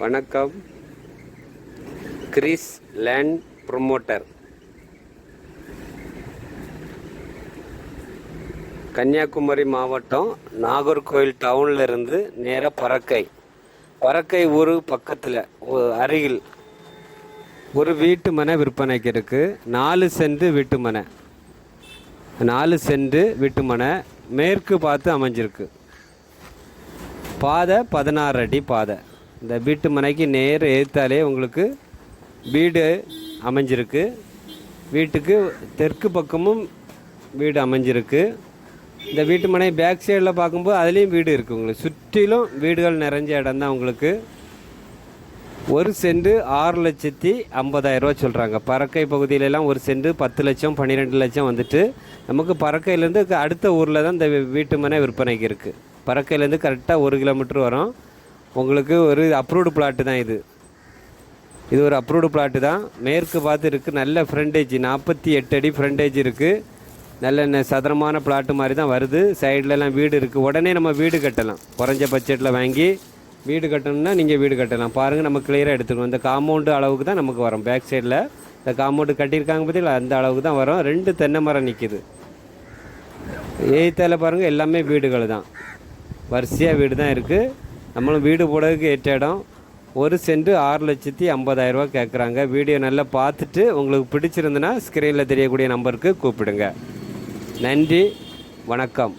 வணக்கம். Chris land promoter. Kanyakumari மாவட்டம் நாகர்கோவில் டவுனில் இருந்து நேராக பறக்கை. பறக்கை ஊர் பக்கத்தில் அருகில். ஒரு வீட்டு மனை விற்பனைக்கு இருக்குது நாலு சென்ட் வீட்டு மனை. நாலு சென்ட் வீட்டு மனை மேற்கு பார்த்து அமைஞ்சிருக்கு. பாதை பதினாறு அடி பாதை. இந்த வீட்டு மனைக்கு நேர் எதிர்த்தாலே உங்களுக்கு வீடு அமைஞ்சிருக்கு. வீட்டுக்கு தெற்கு பக்கமும் வீடு அமைஞ்சிருக்கு. இந்த வீட்டு மனை பேக் சைடில் பார்க்கும்போது அதுலேயும் வீடு இருக்குது உங்களுக்கு. சுற்றிலும் வீடுகள் நிறைஞ்ச இடம் தான் உங்களுக்கு. ஒரு சென்ட் ஆறு லட்சத்தி ஐம்பதாயிரரூவா சொல்கிறாங்க பறக்கை பகுதியிலலாம் ஒரு சென்ட் பத்து லட்சம் பன்னிரெண்டு லட்சம் வந்துட்டு நமக்கு பறக்கையிலேருந்து அடுத்த ஊரில் தான் இந்த வீட்டு மனை விற்பனைக்கு இருக்குது பறக்கையிலேருந்து கரெக்டாக ஒரு கிலோமீட்டர் வரும். உங்களுக்கு ஒரு அப்ரூவ்டு பிளாட்டு தான் இது. இது ஒரு அப்ரூவ்டு பிளாட்டு தான். மேற்கு பார்த்து இருக்குது நல்ல ஃப்ரண்டேஜ் நாற்பத்தி எட்டு அடி ஃப்ரண்டேஜ் இருக்குது நல்ல சதுரமான பிளாட்டு மாதிரி தான் வருது. சைட்லலாம் வீடு இருக்குது உடனே நம்ம வீடு கட்டலாம். குறைஞ்ச பட்ஜெட்டில் வாங்கி வீடு கட்டணும்னா நீங்கள் வீடு கட்டலாம். பாருங்கள் நம்ம கிளியராக எடுத்துக்கணும். இந்த காம்பவுண்டு அளவுக்கு தான் நமக்கு வரும். பேக் சைடில் இந்த காம்பவுண்டு கட்டியிருக்காங்க பார்த்தீங்களா? அந்த அளவுக்கு தான் வரும். ரெண்டு தென்னை மரம் நிற்கிது ஏத்தால பாருங்கள் எல்லாமே வீடுகள் தான். வரிசையாக வீடு தான் இருக்குது நம்மளும் வீடு போடுறதுக்கு ஏற்ற இடம். ஒரு சென்ட் ஆறு லட்சத்தி ஐம்பதாயிரரூபா கேட்குறாங்க வீடியோ நல்லா பார்த்துட்டு உங்களுக்கு பிடிச்சிருந்துன்னா ஸ்க்ரீனில் தெரியக்கூடிய நம்பருக்கு கூப்பிடுங்க. நன்றி வணக்கம்.